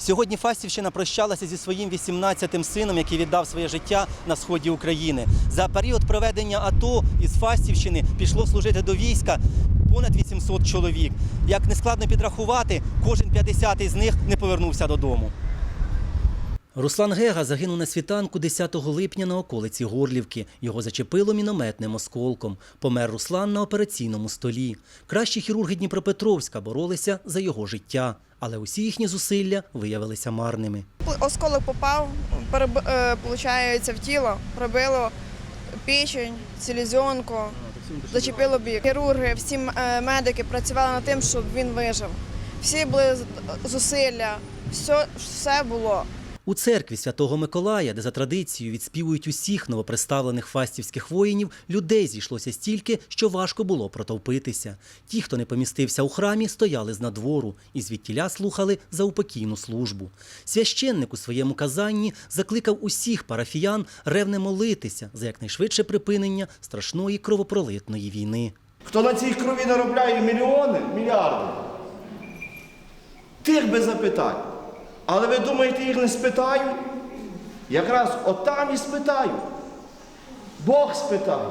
Сьогодні Фастівщина прощалася зі своїм 18-тим сином, який віддав своє життя на сході України. За період проведення АТО із Фастівщини пішло служити до війська понад 800 чоловік. Як нескладно підрахувати, кожен 50-й з них не повернувся додому. Руслан Гега загинув на світанку 10 липня на околиці Горлівки. Його зачепило мінометним осколком. Помер Руслан на операційному столі. Кращі хірурги Дніпропетровська боролися за його життя, але усі їхні зусилля виявилися марними. Осколок попав, переб- е, в тіло, пробило печень, селезенку, зачепило бік. Хірурги, всі е, медики працювали над тим, щоб він вижив. Всі були зусилля, все, все було. У церкві Святого Миколая, де за традицією відспівують усіх новоприставлених фастівських воїнів, людей зійшлося стільки, що важко було протовпитися. Ті, хто не помістився у храмі, стояли з надвору і звідтіля слухали за упокійну службу. Священник у своєму казанні закликав усіх парафіян ревне молитися за якнайшвидше припинення страшної кровопролитної війни. Хто на цій крові наробляє мільйони, мільярди? Тих би запитань. Але ви думаєте, їх не спитають? Якраз отам і спитають. Бог спитає.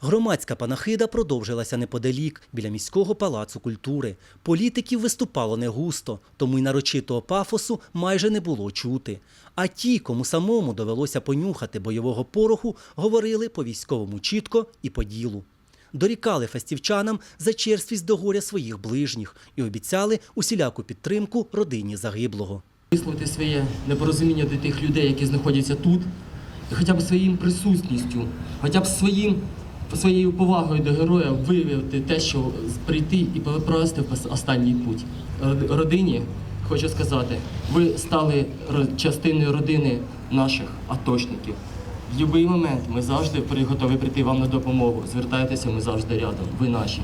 Громадська панахида продовжилася неподалік, біля міського палацу культури. Політиків виступало не густо, тому й нарочитого пафосу майже не було чути. А ті, кому самому довелося понюхати бойового пороху, говорили по військовому чітко і по ділу. Дорікали фастівчанам за черствість до горя своїх ближніх і обіцяли усіляку підтримку родині загиблого. висловити своє непорозуміння до тих людей, які знаходяться тут, і хоча б своїм присутністю, хоча б своїм, своєю повагою до героя виявити те, що прийти і провести останній путь. Родині хочу сказати, ви стали частиною родини наших аточників. В будь-який момент ми завжди готові прийти вам на допомогу. Звертайтеся, ми завжди рядом. Ви наші.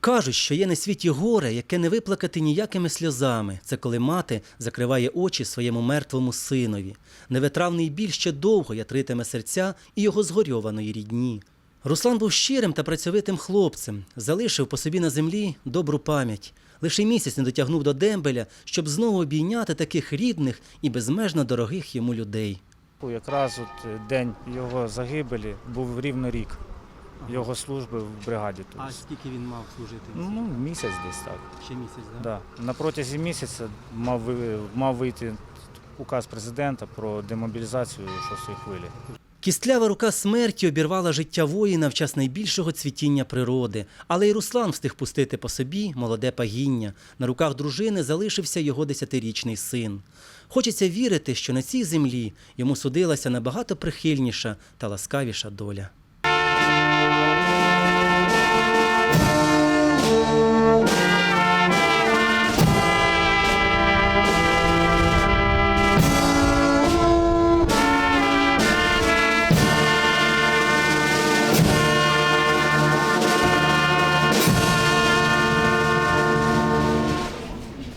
Кажуть, що є на світі горе, яке не виплакати ніякими сльозами. Це коли мати закриває очі своєму мертвому синові. Невитравний біль ще довго ятритиме серця і його згорьованої рідні. Руслан був щирим та працьовитим хлопцем, залишив по собі на землі добру пам'ять. Лише місяць не дотягнув до дембеля, щоб знову обійняти таких рідних і безмежно дорогих йому людей. Якраз от е, день його загибелі був рівно рік його служби в бригаді. Тут. скільки він мав служити? Ну, місяць десь так. ще місяць, Да. На протязі місяця мав, мав вийти указ президента про демобілізацію шостої хвилі. Кістлява рука смерті обірвала життя воїна в час найбільшого цвітіння природи, але й Руслан встиг пустити по собі молоде пагіння. На руках дружини залишився його десятирічний син. Хочеться вірити, що на цій землі йому судилася набагато прихильніша та ласкавіша доля.